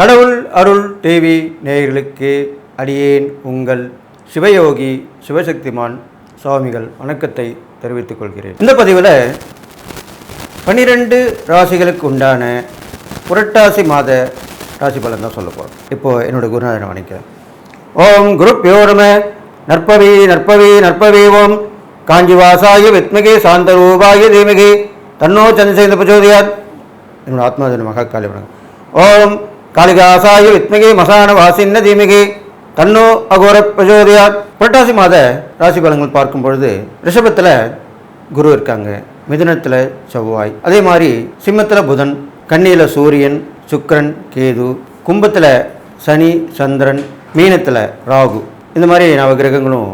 கடவுள் அருள் டிவி நேயர்களுக்கு அடியேன் உங்கள் சிவயோகி சிவசக்திமான் சுவாமிகள் வணக்கத்தை தெரிவித்துக் கொள்கிறேன். இந்த பதிவில் பன்னிரெண்டு ராசிகளுக்கு உண்டான புரட்டாசி மாத ராசி பலன் தான் சொல்ல போகிறோம் இப்போது என்னோட குருநாதனை வணக்கிறேன் ஓம் குருப் யோரம நற்பவி நற்பவி நற்பவி ஓம். காஞ்சிவாசாய வித்மகே சாந்தரூபாய தீமகி. தன்னோ சந்திரசேந்த பிரச்சோதியார் என்னோட ஆத்மாதன மகாகாலி வணக்கம் ஓம் காளிகாசாய வித்மகே மசான வாசின்ன தீமிகே தன்னோ அகோர பிரச்சோதயாத் புரட்டாசி மாத ராசி பலங்கள் பார்க்கும் பொழுது ரிஷபத்தில் குரு இருக்காங்க. மிதுனத்தில் செவ்வாய். அதே மாதிரி சிம்மத்தில் புதன் கண்ணியில் சூரியன் சுக்கிரன் கேது கும்பத்தில் சனி சந்திரன் மீனத்தில் ராகு. இந்த மாதிரி நவகிரகங்களும்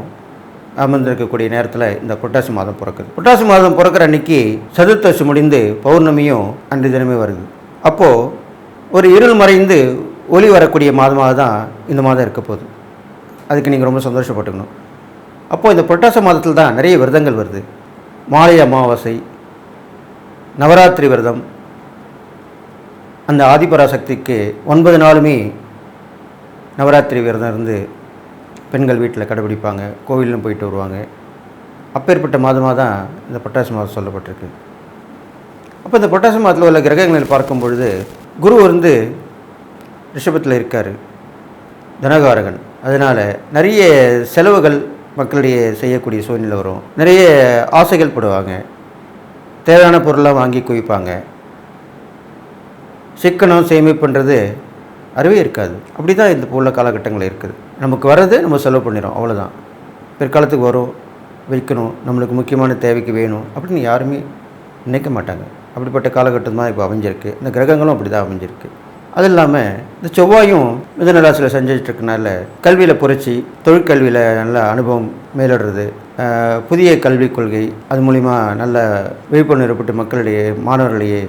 அமர்ந்திருக்கக்கூடிய நேரத்தில் இந்த புரட்டாசி மாதம் பிறக்குது. புரட்டாசி மாதம் பிறக்கிற அன்னைக்கு சதுர்த்தசி முடிந்து பௌர்ணமியும் அன்று தினமே வருது. அப்போது ஒரு இருள் மறைந்து ஒளி வரக்கூடிய மாதமாக தான் இந்த மாதம் இருக்க போகுது. அதுக்கு நீங்கள் ரொம்ப சந்தோஷப்பட்டுக்கணும். அப்போது இந்த புரட்டாசி மாதத்தில் தான் நிறைய விரதங்கள் வருது. மாலை அமாவாசை நவராத்திரி விரதம் அந்த ஆதிபராசக்திக்கு ஒன்பது நாளுமே நவராத்திரி விரதம் இருந்து பெண்கள் வீட்டில் கடைபிடிப்பாங்க. கோவிலும் போயிட்டு வருவாங்க. அப்பேற்பட்ட மாதமாக தான் இந்த புரட்டாசி மாதம் சொல்லப்பட்டிருக்கு. அப்போ இந்த புரட்டாசி மாதத்தில் உள்ள கிரகங்களை பார்க்கும் பொழுது குரு வந்து ரிஷபத்தில் இருக்கார் தனகாரகன். அதனால் நிறைய செலவுகள் மக்களிடையே செய்யக்கூடிய சூழ்நிலை வரும். நிறைய ஆசைகள் படுவாங்க. தேவையான பொருளாக வாங்கி குவிப்பாங்க. சிக்கனம் சேமிப்புன்றது அறவே இருக்காது. அப்படி தான் இந்த உள்ள காலகட்டங்கள் இருக்குது. நமக்கு வர்றது நம்ம செலவு பண்ணிடும் அவ்வளோதான் பிற்காலத்துக்கு வரும் விற்கணும் நம்மளுக்கு முக்கியமான தேவைக்கு வேணும் அப்படின்னு யாருமே நினைக்க மாட்டாங்க. அப்படிப்பட்ட காலகட்டம் தான் இப்போ அமைஞ்சிருக்கு. இந்த கிரகங்களும் அப்படி தான் அமைஞ்சிருக்கு. அது இல்லாமல் இந்த செவ்வாயும் மிதனராசியில் செஞ்சுட்டு கல்வியில் புரட்சி தொழிற்கல்வியில் நல்ல அனுபவம் மேலிடுறது. புதிய கல்விக் கொள்கை அது மூலிமா நல்ல விழிப்புணர்வு ஏற்பட்டு மக்களிடையே மாணவர்களிடையே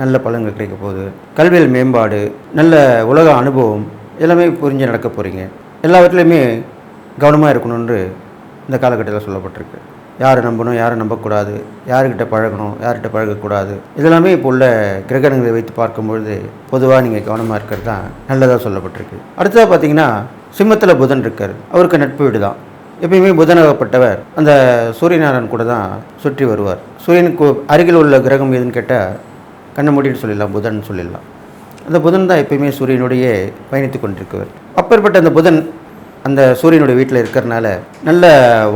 நல்ல பலன்கள் கிடைக்க போகுது. கல்வியில் மேம்பாடு நல்ல உலக அனுபவம் எல்லாமே புரிஞ்சு நடக்க போகிறீங்க எல்லாவற்றிலையுமே கவனமாக இருக்கணும்னு இந்த காலகட்டத்தில் சொல்லப்பட்டிருக்கு. யாரை நம்பணும் யாரை நம்பக்கூடாது யாருக்கிட்ட பழகணும் யார்கிட்ட பழகக்கூடாது. இதெல்லாமே இப்போ உள்ள கிரகணங்களை வைத்து பார்க்கும்பொழுது பொதுவாக நீங்கள் கவனமாக இருக்கிறது தான் நல்லதாக சொல்லப்பட்டிருக்கு. அடுத்ததாக பார்த்தீங்கன்னா சிம்மத்தில் புதன் இருக்கார். அவருக்கு நட்பு வீடு தான் எப்பயுமே புதனாகப்பட்டவர் அந்த சூரியநாராயணன் கூட தான் சுற்றி வருவார். சூரியனுக்கு அருகில் உள்ள கிரகம் எதுன்னு கேட்டால் கண்ணை மூடிட்டு சொல்லிடலாம் புதன் சொல்லிடலாம். அந்த புதன் தான் எப்பயுமே சூரியனுடைய பயணித்து கொண்டிருக்கவர். அப்பேற்பட்ட அந்த புதன் அந்த சூரியனுடைய வீட்டில் இருக்கிறனால நல்ல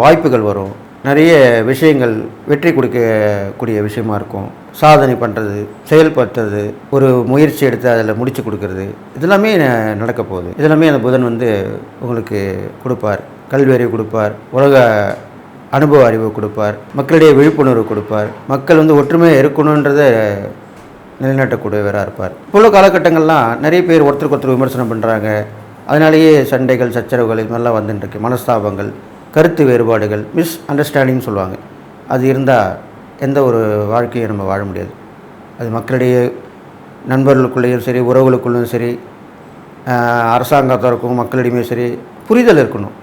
வாய்ப்புகள் வரும். நிறைய விஷயங்கள் வெற்றி கொடுக்கக்கூடிய விஷயமா இருக்கும். சாதனை பண்ணுறது செயல்படுத்துறது ஒரு முயற்சி எடுத்து அதில் முடிச்சு கொடுக்கறது இதெல்லாமே ந- நடக்க போகுது. இதெல்லாமே அந்த புதன் வந்து உங்களுக்கு கொடுப்பார். கல்வி அறிவு கொடுப்பார். உலக அனுபவ அறிவு கொடுப்பார். மக்களிடையே விழிப்புணர்வு கொடுப்பார். மக்கள் வந்து ஒற்றுமையாக இருக்கணுன்றதை நிலைநாட்டக்கூடியவராக இருப்பார். இப்போ உள்ள காலகட்டங்கள்லாம் நிறைய பேர் ஒருத்தருக்கு ஒருத்தர் விமர்சனம் பண்ணுறாங்க அதனாலேயே சண்டைகள் சச்சரவுகள் இது மாதிரிலாம் வந்துட்டுருக்கு. மனஸ்தாபங்கள். கருத்து வேறுபாடுகள் மிஸ் அண்டர்ஸ்டாண்டிங்னு சொல்லுவாங்க. அது இருந்தால் எந்த ஒரு வாழ்க்கையும் நம்ம வாழ முடியாது. அது மக்களிடையே நண்பர்களுக்குள்ளேயும் சரி உறவுகளுக்குள்ளேயும் சரி அரசாங்கத்திற்கும் மக்களிடையுமே சரி புரிதல் இருக்கணும்.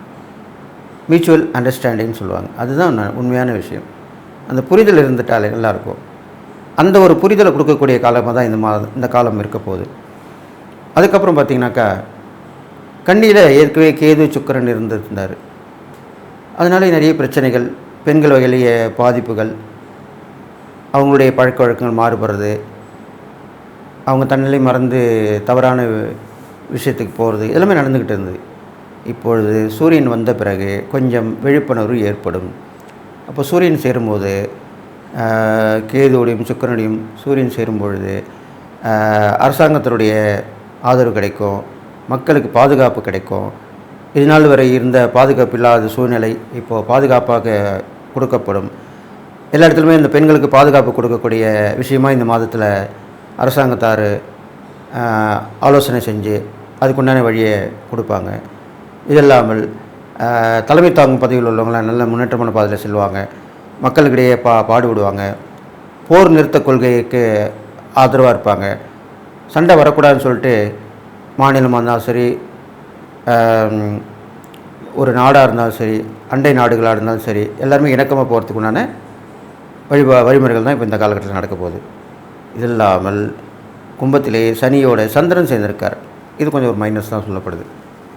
மியூச்சுவல் அண்டர்ஸ்டாண்டிங்னு சொல்லுவாங்க. அதுதான் உண்மையான விஷயம். அந்த புரிதல் இருந்துட்டாலே நல்லாயிருக்கும் அந்த ஒரு புரிதலை கொடுக்கக்கூடிய காலமாக தான் இந்த மாதம் இந்த காலம் இருக்க போகுது. அதுக்கப்புறம் பார்த்தீங்கன்னாக்கா கண்ணியில் ஏற்கனவே கேது சுக்கரன் இருந்திருந்தார். அதனால நிறைய பிரச்சனைகள் பெண்கள் வகையிலேயே பாதிப்புகள் அவங்களுடைய பழக்க வழக்கங்கள் மாறுபடுறது அவங்க தன்னிலை மறந்து தவறான விஷயத்துக்கு போகிறது எல்லாமே நடந்துக்கிட்டு இருந்தது. இப்பொழுது சூரியன் வந்த பிறகு கொஞ்சம் விழிப்புணர்வு ஏற்படும். அப்போ சூரியன் சேரும்போது கேதுவோடையும் சுக்கரனுடையும் சூரியன் சேரும் பொழுது அரசாங்கத்தினுடைய ஆதரவு கிடைக்கும் மக்களுக்கு பாதுகாப்பு கிடைக்கும் இதனால் வரை இருந்த பாதுகாப்பு இல்லாத சூழ்நிலை இப்போது பாதுகாப்பாக கொடுக்கப்படும். எல்லா இடத்துலையுமே இந்த பெண்களுக்கு பாதுகாப்பு கொடுக்கக்கூடிய விஷயமா இந்த மாதத்தில் அரசாங்கத்தார் ஆலோசனை செஞ்சு அதுக்குண்டான வழியை கொடுப்பாங்க. இது இல்லாமல் தலைமை தாங்கும் பதவியில் உள்ளவங்களாம் நல்ல முன்னேற்றமான பாதையில் செல்வாங்க. மக்களுக்கிடையே பா பாடுபடுவாங்க. போர் நிறுத்த கொள்கைக்கு ஆதரவாக இருப்பாங்க. சண்டை வரக்கூடாதுன்னு சொல்லிட்டு மாநிலமாக இருந்தாலும் சரி ஒரு நாடாக இருந்தாலும் சரி அண்டை நாடுகளாக இருந்தாலும் சரி எல்லாருமே இணக்கமாக போகிறதுக்கு உண்டான வழிபா வழிமுறைகள் தான் இப்போ இந்த காலகட்டத்தில் நடக்க போகுது. இது இல்லாமல் கும்பத்திலே சனியோட சந்திரன் சேர்ந்திருக்கார். இது கொஞ்சம் ஒரு மைனஸ் தான் சொல்லப்படுது.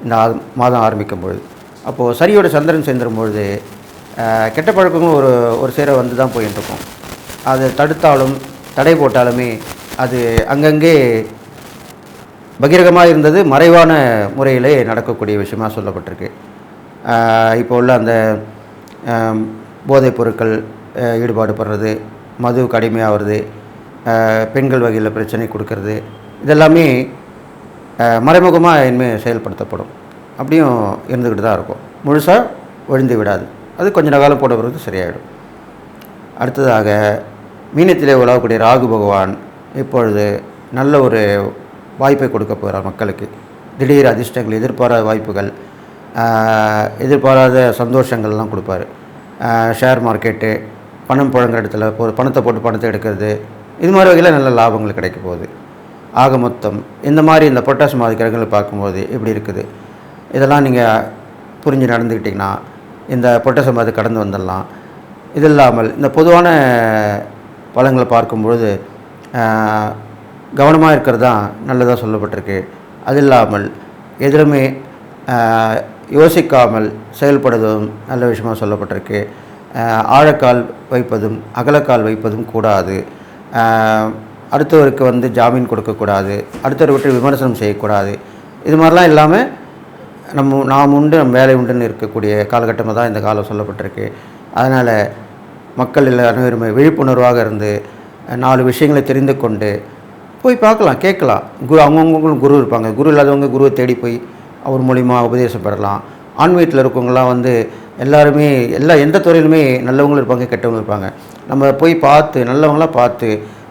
இந்த மாதம் ஆரம்பிக்கும் பொழுது. அப்போது சனியோட சந்திரன் சேர்ந்துடும் பொழுது கெட்ட பழக்கங்களும் ஒரு ஒரு சேர வந்து தான் போயின்னு இருக்கும் அதை தடுத்தாலும் தடை போட்டாலுமே அது அங்கங்கே பகிரகமாக இருந்தது. மறைவான முறையிலே நடக்கக்கூடிய விஷயமாக சொல்லப்பட்டிருக்கு. இப்போ உள்ள அந்த போதைப் பொருட்கள் ஈடுபாடு படுறது மது கடுமையாகிறது பெண்கள் வகையில் பிரச்சனை கொடுக்கறது இதெல்லாமே மறைமுகமாக இனிமேல் செயல்படுத்தப்படும். அப்படியும் இருந்துக்கிட்டு தான் இருக்கும். முழுசாக ஒழிந்து விடாது. அது கொஞ்ச காலம் போட பிறகு சரியாயிடும். அடுத்ததாக மீனத்திலே உலகக்கூடிய ராகு பகவான் இப்பொழுது நல்ல ஒரு வாய்ப்பை கொடுக்க போகிறார் மக்களுக்கு. திடீர் அதிர்ஷ்டங்கள் எதிர்பாராத வாய்ப்புகள் எதிர்பாராத சந்தோஷங்கள்லாம் கொடுப்பாரு. ஷேர் மார்க்கெட்டு பணம் புழங்குற இடத்துல போ பணத்தை போட்டு பணத்தை எடுக்கிறது இது மாதிரி வகையில் நல்ல லாபங்கள் கிடைக்க போகுது. ஆக மொத்தம் இந்த மாதிரி இந்த பொட்டாசு மாதிரி கிரகங்களை பார்க்கும்போது எப்படி இருக்குது? இதெல்லாம் நீங்கள் புரிஞ்சு நடந்துக்கிட்டிங்கன்னா இந்த பொட்டாசு மாதிரி கடந்து வந்துடலாம். இது இல்லாமல் இந்த பொதுவான பழங்களை பார்க்கும்பொழுது கவனமாக இருக்கிறது தான் நல்லதாக சொல்லப்பட்டிருக்கு. அது இல்லாமல் எதிலுமே யோசிக்காமல் செயல்படுவதும் நல்ல விஷயமாக சொல்லப்பட்டிருக்கு. ஆழக்கால் வைப்பதும் அகலக்கால் வைப்பதும் கூடாது. அடுத்தவருக்கு வந்து ஜாமீன் கொடுக்கக்கூடாது. அடுத்தவரை விட்டு விமர்சனம் செய்யக்கூடாது. இது மாதிரிலாம் இல்லாமல் நம்ம நாம் உண்டு நம்ம வேலை உண்டுன்னு இருக்கக்கூடிய காலகட்டமாக தான் இந்த காலம் சொல்லப்பட்டிருக்கு. அதனால் மக்கள் இல்லை அனைவருமே விழிப்புணர்வாக இருந்து நாலு விஷயங்களை தெரிந்து கொண்டு போய் பார்க்கலாம் கேட்கலாம். குரு அவங்கவுங்களும் குரு இருப்பாங்க. குரு இல்லாதவங்க குருவை தேடி போய் அவர் மூலிமா உபதேசம் பெறலாம். ஆன்மீகத்தில் இருக்கவங்களாம் வந்து எல்லாருமே எல்லா எந்த துறையிலுமே நல்லவங்களும் இருப்பாங்க கெட்டவங்களும் இருப்பாங்க. நம்ம போய் பார்த்து நல்லவங்களாம் பார்த்து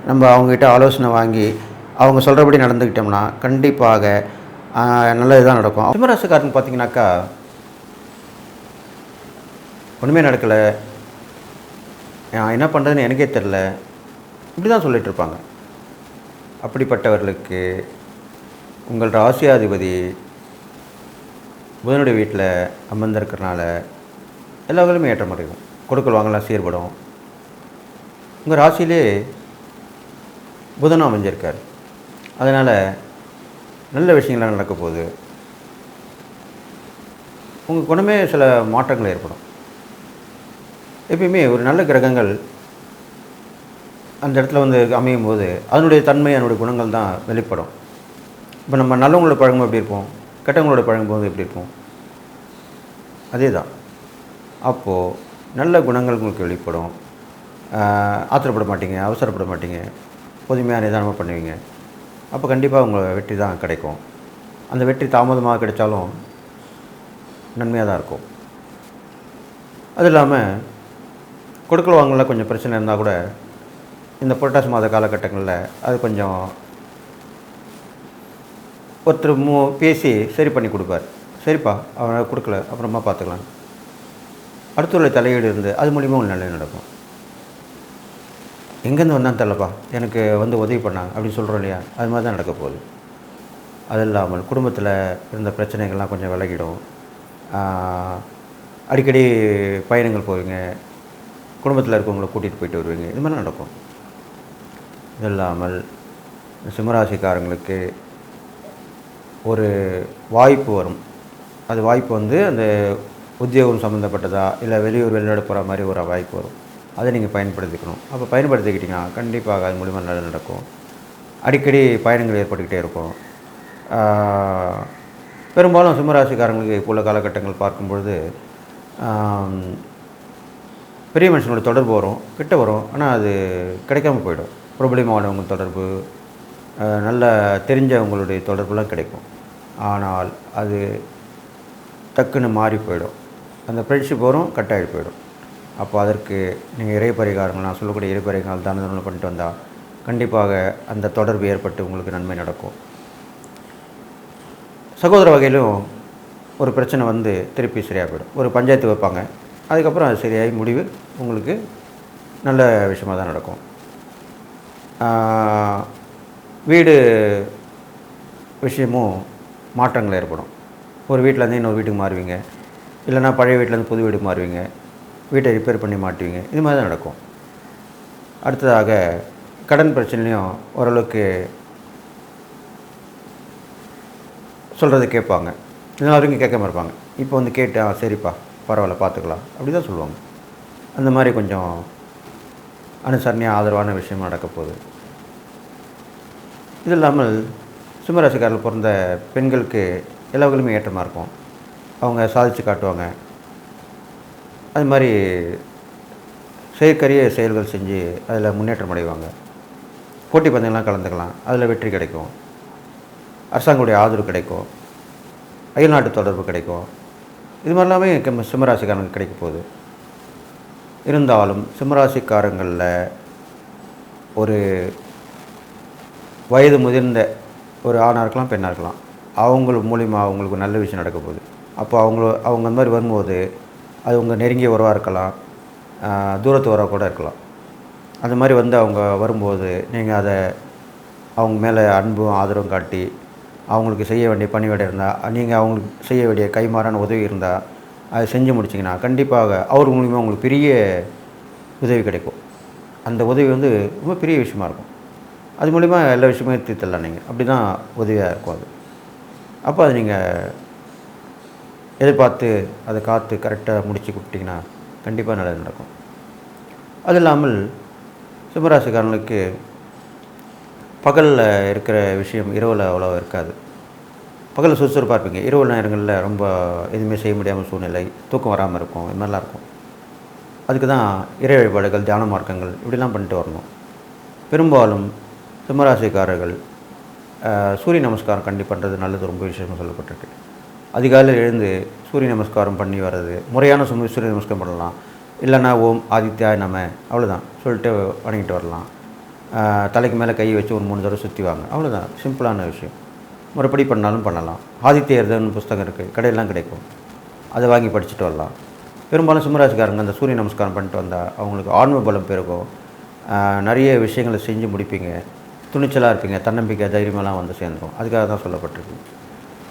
நம்ம அவங்ககிட்ட ஆலோசனை வாங்கி அவங்க சொல்கிறபடி நடந்துக்கிட்டோம்னா கண்டிப்பாக நல்ல நல்லது தான் நடக்கும். சிம்மராசிக்காரன் பார்த்தீங்கன்னாக்கா ஒன்றுமே நடக்கலை. என்ன பண்ணுறதுன்னு எனக்கே தெரில இப்படி தான் சொல்லிகிட்ருப்பாங்க அப்படிப்பட்டவர்களுக்கு உங்கள் ராசியாதிபதி புதனுடைய வீட்டில் அமர்ந்திருக்கிறனால எல்லா வகையிலுமே ஏற்றம் அடையும். கொடுக்கல் வாங்கலாம் சீர்படும். உங்கள் ராசியிலே புதனும் அமைஞ்சிருக்கார். அதனால் நல்ல விஷயங்கள்லாம் நடக்க போகுது. உங்கள் குணமே சில மாற்றங்கள் ஏற்படும். எப்பயுமே ஒரு நல்ல கிரகங்கள் அந்த இடத்துல வந்து அமையும் போது அதனுடைய தன்மை அதனுடைய குணங்கள் தான் வெளிப்படும். இப்போ நம்ம நல்லவங்களோட பழகும்போது எப்படி இருப்போம்? கெட்டவங்களோட பழகும்போது எப்படி இருப்போம்? அதே தான் அப்போது நல்ல குணங்கள் உங்களுக்கு வெளிப்படும். ஆத்திரப்பட மாட்டீங்க அவசரப்பட மாட்டீங்க. பொதுமையாக நிதானமாக பண்ணுவீங்க. அப்போ கண்டிப்பாக உங்கள் வெற்றி தான் கிடைக்கும். அந்த வெற்றி தாமதமாக கிடைச்சாலும் நன்மையாக தான் இருக்கும். அது இல்லாமல் கொடுக்கல் வாங்கலாம் கொஞ்சம் பிரச்சனை இருந்தால் கூட இந்த புரட்டாசி மாத காலகட்டங்களில் அது கொஞ்சம் ஒருத்தர் மூ பேசி சரி பண்ணி கொடுப்பார். சரிப்பா அவனை கொடுக்கல அப்புறமா பார்த்துக்கலாம். அடுத்துள்ள தலையீடு இருந்து அது மூலிமா ஒரு நல்லது நடக்கும். எங்கேருந்து வந்தான் தெரியலப்பா எனக்கு வந்து உதவி பண்ணாங்க அப்படின்னு சொல்கிறோம் இல்லையா? அது மாதிரி தான் நடக்க போகுது. அது இல்லாமல் குடும்பத்தில் இருந்த பிரச்சனைகள்லாம் கொஞ்சம் விலகிடும். அடிக்கடி பயணங்கள் போவீங்க. குடும்பத்தில் இருக்கவங்களை கூட்டிகிட்டு போயிட்டு வருவீங்க. இது மாதிரி நடக்கும். இல்லாமல் சிம்மராசிக்காரங்களுக்கு ஒரு வாய்ப்பு வரும். அது வாய்ப்பு வந்து அந்த உத்தியோகம் சம்மந்தப்பட்டதா இல்லை வெளியூர் வெளிநாடு போகிற மாதிரி ஒரு வாய்ப்பு வரும். அதை நீங்கள் பயன்படுத்திக்கணும். அப்போ பயன்படுத்திக்கிட்டிங்கன்னா கண்டிப்பாக அது மூலிமா நல்லது நடக்கும். அடிக்கடி பயணங்கள் ஏற்பட்டுக்கிட்டே இருக்கும். பெரும்பாலும் சிம்மராசிக்காரங்களுக்கு இப்போ உள்ள காலகட்டங்கள் பார்க்கும்பொழுது பெரிய மனுஷனோட தொடர்பு வரும் கிட்ட வரும். ஆனால் அது கிடைக்காம போயிடும். பிரபலமானவங்க தொடர்பு நல்ல தெரிஞ்சவங்களுடைய தொடர்புலாம் கிடைக்கும். ஆனால் அது டக்குன்னு மாறி போயிடும். அந்த ஃப்ரெண்ட்ஷிப் வரும் கட் ஆகி போயிடும். அப்போ அதற்கு நீங்கள் இறை பரிகாரங்கள் நான் சொல்லக்கூடிய இறை பரிகாரங்கள் தான தர்மம் பண்ணிட்டு வந்தால் கண்டிப்பாக அந்த தொடர்பு ஏற்பட்டு உங்களுக்கு நன்மை நடக்கும். சகோதர வகையிலும் ஒரு பிரச்சனை வந்து திருப்பி சரியாக போயிடும். ஒரு பஞ்சாயத்து வைப்பாங்க. அதுக்கப்புறம் அது சரியாகி முடிவு உங்களுக்கு நல்ல விஷயமாக தான் நடக்கும். வீடு விஷயமும் மாற்றங்கள் ஏற்படும். ஒரு வீட்டிலேருந்து இன்னொரு வீட்டுக்கு மாறுவீங்க. இல்லைன்னா பழைய வீட்டிலேருந்து புது வீட்டுக்கு மாறுவீங்க. வீட்டை ரிப்பேர் பண்ணி மாட்டுவீங்க. இது மாதிரி தான் நடக்கும். அடுத்ததாக கடன் பிரச்சனையும் ஓரளவுக்கு சொல்கிறத கேட்பாங்க. இதனால் வரைக்கும் கேட்காம இருப்பாங்க. இப்போ வந்து கேட்டு ஆ சரிப்பா பரவாயில்ல பார்த்துக்கலாம். அப்படி தான் சொல்லுவாங்க. அந்த மாதிரி கொஞ்சம் அனுசரணையாக ஆதரவான விஷயம் நடக்க போகுது இது இல்லாமல் சிம்மராசிக்காரில் பிறந்த பெண்களுக்கு எல்லா வகையிலுமே ஏற்றமாக இருக்கும். அவங்க சாதித்து காட்டுவாங்க. அது மாதிரி செயற்கரிய செயல்கள் செஞ்சு அதில் முன்னேற்றம் அடைவாங்க. போட்டி பந்தயம்லாம் கலந்துக்கலாம். அதில் வெற்றி கிடைக்கும். அரசாங்கத்துடைய ஆதரவு கிடைக்கும். அயல்நாட்டு தொடர்பு கிடைக்கும். இது மாதிரிலாமே சிம்மராசிக்காரங்களுக்கு கிடைக்க போகுது. இருந்தாலும் சிம்மராசிக்காரங்களில் ஒரு வயது முதிர்ந்த ஒரு ஆணாக இருக்கலாம் பெண்ணாக இருக்கலாம். அவங்களுக்கு மூலிமா அவங்களுக்கு நல்ல விஷயம் நடக்க போகுது. அப்போ அவங்கள அவங்க அந்த மாதிரி வரும்போது அது உங்கள் நெருங்கிய உறவாக இருக்கலாம் தூரத்து உறவாக கூட இருக்கலாம். அந்த மாதிரி வந்து அவங்க வரும்போது நீங்கள் அதை அவங்க மேலே அன்பும் ஆதரவும் காட்டி அவங்களுக்கு செய்ய வேண்டிய பணிவிடை இருந்தால் நீங்கள் அவங்களுக்கு செய்ய வேண்டிய கைமாறான உதவி இருந்தால் அதை செஞ்சு முடிச்சிங்கன்னா கண்டிப்பாக அவர் மூலிமா உங்களுக்கு பெரிய உதவி கிடைக்கும். அந்த உதவி வந்து ரொம்ப பெரிய விஷயமா இருக்கும். அது மூலிமா எல்லா விஷயமே தீர்த்தலாம் நீங்கள் அப்படி தான் உதவியாக இருக்கும் அது. அப்போ அது நீங்கள் எதிர்பார்த்து அதை காத்து கரெக்டாக முடித்து கொடுத்தீங்கன்னா கண்டிப்பாக நல்லது நடக்கும். அது இல்லாமல் சிம்மராசிக்காரங்களுக்கு பகலில் இருக்கிற விஷயம் இரவில் அவ்வளோ இருக்காது. பகலில் சுறுசுறுப்பாக இருப்பீங்க. இரவு நேரங்களில் ரொம்ப எதுவுமே செய்ய முடியாமல் சூழ்நிலை தூக்கம் வராமல் இருக்கும் இது மாதிரிலாம் இருக்கும். அதுக்கு தான் இறை வழிபாடுகள் தியான மார்க்கங்கள் இப்படிலாம் பண்ணிட்டு வரணும். பெரும்பாலும் சிம்மராசிக்காரர்கள் சூரிய நமஸ்காரம் கண்டி பண்ணுறது நல்லது ரொம்ப விஷயமாக சொல்லப்பட்டிருக்கு. அதிகாலையில் எழுந்து சூரிய நமஸ்காரம் பண்ணி வர்றது முறையான சும சூரிய நமஸ்காரம் பண்ணலாம். இல்லைன்னா ஓம் ஆதித்யா நம்ம அவ்வளோதான் சொல்லிட்டு வணங்கிட்டு வரலாம். தலைக்கு மேலே கை வச்சு ஒரு மூணு தடவை சுற்றி வாங்க அவ்வளோதான் சிம்பிளான விஷயம். முறைப்படி பண்ணாலும் பண்ணலாம். ஆதித்யர்தன் புஸ்தகம் இருக்குது கடையெல்லாம் கிடைக்கும். அதை வாங்கி படிச்சுட்டு வரலாம். பெரும்பாலும் சிம்மராசிக்காரங்க அந்த சூரிய நமஸ்காரம் பண்ணிட்டு வந்தால் அவங்களுக்கு ஆன்ம பலம் பெருகும் நிறைய விஷயங்களை செஞ்சு முடிப்பீங்க. துணிச்சலாக இருப்பீங்க தன்னம்பிக்கை தைரியமெல்லாம் வந்து சேர்ந்துடும் அதுக்காக தான் சொல்லப்பட்டிருக்கு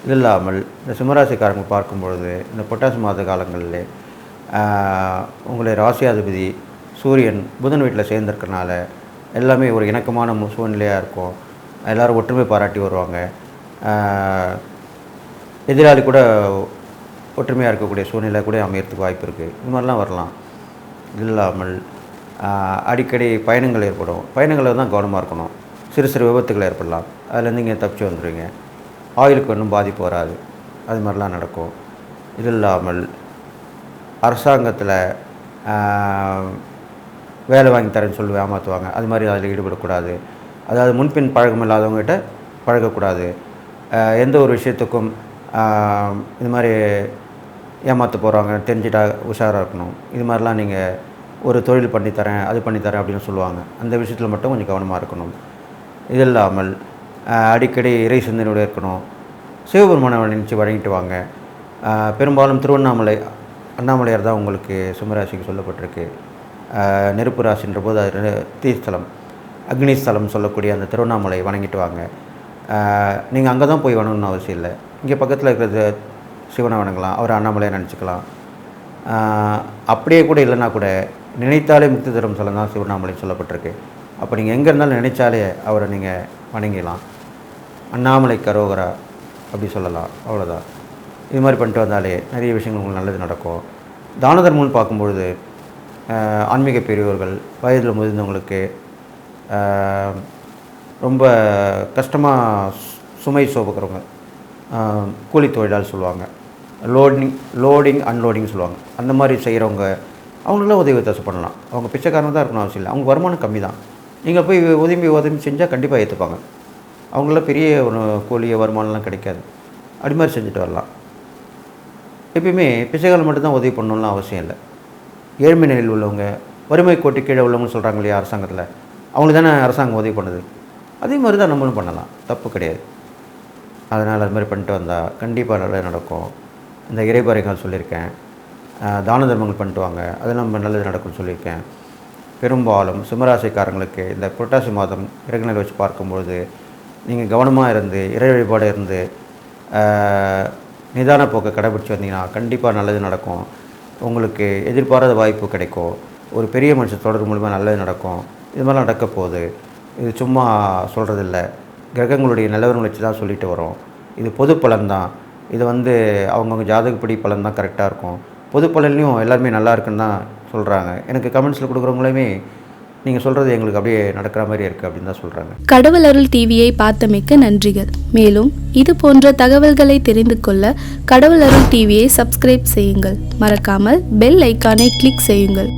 இது இல்லாமல் இந்த சிம்மராசிக்காரங்க பார்க்கும்பொழுது இந்த பொட்டாசி மாத காலங்களில் உங்களுடைய ராசியாதிபதி சூரியன் புதன் வீட்டில் சேர்ந்துருக்கனால எல்லாமே ஒரு இணக்கமான சூழ்நிலையாக இருக்கும். எல்லோரும் ஒற்றுமை பாராட்டி வருவாங்க. எதிராளி கூட ஒற்றுமையாக இருக்கக்கூடிய சூழ்நிலை கூட அமையறதுக்கு வாய்ப்பு இருக்குது இது மாதிரிலாம் வரலாம். இல்லாமல் அடிக்கடி பயணங்கள் ஏற்படும். பயணங்களில் தான் கவனமாக இருக்கணும். சிறு சிறு விபத்துகள் ஏற்படலாம். அதுலேருந்து இங்கே தப்பிச்சு வந்துடுவீங்க ஆயுளுக்கு ஒன்றும் பாதிப்பு வராது. அது மாதிரிலாம் நடக்கும். இது இல்லாமல் அரசாங்கத்தில் வேலை வாங்கி தரேன்னு சொல்லி ஏமாற்றுவாங்க அது மாதிரி அதில் ஈடுபடக்கூடாது. அதாவது முன்பின் பழக்கம் இல்லாதவங்ககிட்ட பழகக்கூடாது. எந்த ஒரு விஷயத்துக்கும் இது மாதிரி ஏமாற்ற போகிறாங்க தெரிஞ்சுட்டா உஷாராக இருக்கணும். இது மாதிரிலாம் நீங்கள் ஒரு தொழில் பண்ணித்தரேன் அது பண்ணித்தரேன் அப்படின்னு சொல்லுவாங்க. அந்த விஷயத்தில் மட்டும் கொஞ்சம் கவனமாக இருக்கணும். இது இல்லாமல் அடிக்கடி இறை சிந்தனையோடு இருக்கணும். சிவபெருமானை நினச்சி வழங்கிட்டு வாங்க. பெரும்பாலும் திருவண்ணாமலை அண்ணாமலையார் தான் உங்களுக்கு சிம்மராசிக்கு சொல்லப்பட்டிருக்கு. நெருப்பு ராசின்ற போது அது தீஸ்தலம் அக்னிஸ்தலம் சொல்லக்கூடிய அந்த திருவண்ணாமலை வணங்கிட்டு வாங்க. நீங்கள் அங்கே தான் போய் வணங்கணும்னு அவசியம் இல்லை. இங்கே பக்கத்தில் இருக்கிறது சிவனை வணங்கலாம் அவர் அண்ணாமலையை நினச்சிக்கலாம். அப்படியே கூட இல்லைன்னா கூட நினைத்தாலே முக்தி தரும் சொல்ல தான் சிவண்ணாமலை சொல்லப்பட்டிருக்கு. அப்போ நீங்கள் எங்கே இருந்தாலும் நினைச்சாலே அவரை நீங்கள் வணங்கிடலாம். அண்ணாமலை கரோகரா அப்படி சொல்லலாம். அவ்வளோதான் இது மாதிரி பண்ணிட்டு வந்தாலே நிறைய விஷயங்கள் உங்களுக்கு நல்லது நடக்கும். தான தர்மம்னு பார்க்கும்பொழுது ஆன்மீக பெரியவர்கள் வயதில் முதிர்ந்தவங்களுக்கு ரொம்ப கஷ்டமாக சுமை சோபக்கிறவங்க கூலி தொழிலால் சொல்லுவாங்க. லோடிங் லோடிங் அன்லோடிங் சொல்லுவாங்க. அந்த மாதிரி செய்கிறவங்க அவங்களுக்குலாம் உதவி தசை பண்ணலாம். அவங்க பிச்சைக்காரங்க தான் இருக்கணும் அவசியம் இல்லை. அவங்க வருமானம் கம்மி தான் நீங்கள் போய் உதவி உதவி செஞ்சால் கண்டிப்பாக ஏற்றுப்பாங்க அவங்களாம் பெரிய ஒரு கூலிய வருமானம்லாம் கிடைக்காது. அப்படி மாதிரி செஞ்சுட்டு வரலாம். எப்பயுமே பிசைகள் மட்டும்தான் உதவி பண்ணணும்லாம் அவசியம் இல்லை. ஏழ்மை நிலையில் உள்ளவங்க வறுமை கோட்டு கீழே உள்ளவங்கன்னு சொல்கிறாங்க இல்லையா அரசாங்கத்தில் அவங்களுக்கு தானே அரசாங்கம் உதவி பண்ணுது. அதே மாதிரி தான் நம்மளும் பண்ணலாம். தப்பு கிடையாது. அதனால் அது மாதிரி பண்ணிட்டு வந்தால் கண்டிப்பாக நல்லது நடக்கும். இந்த இறைபறைகள் சொல்லியிருக்கேன். தான தர்மங்கள் பண்ணிட்டு வாங்க. அதெல்லாம் நம்ம நல்லது நடக்கும்னு சொல்லியிருக்கேன். பெரும்பாலும் சிம்மராசிக்காரங்களுக்கு இந்த புரட்டாசி மாதம் இறகுநிலை வச்சு பார்க்கும்பொழுது நீங்கள் கவனமாக இருந்து இறை வழிபாடு இருந்து நிதான போக்கை கடைபிடிச்சு வந்தீங்கன்னா கண்டிப்பாக நல்லது நடக்கும். உங்களுக்கு எதிர்பாராத வாய்ப்பு கிடைக்கும். ஒரு பெரிய மனுஷன் தொடர்பு மூலிமா நல்லது நடக்கும். இது மாதிரிலாம் நடக்க போகுது. இது சும்மா சொல்கிறதில்ல கிரகங்களுடைய நிலவரம் வச்சு தான் சொல்லிட்டு வரோம். இது பொது பலன்தான் இது வந்து அவங்கவுங்க ஜாதகப்படி பலன் தான் கரெக்டாக இருக்கும். பொது பலன்லையும் எல்லாருமே நல்லா இருக்குன்னு தான் சொல்கிறாங்க எனக்கு கமெண்ட்ஸில் கொடுக்குறவங்களுமே நீங்கள் சொல்கிறது எங்களுக்கு அப்படியே நடக்கிற மாதிரி இருக்குது அப்படின்னு தான் சொல்கிறாங்க கடவுள் அருள் டிவியை பார்த்தமைக்க நன்றிகள். மேலும் இது போன்ற தகவல்களை தெரிந்து கொள்ள கடவுள் அருள் டிவியை சப்ஸ்கிரைப் செய்யுங்கள். மறக்காமல் பெல் ஐக்கானை கிளிக் செய்யுங்கள்.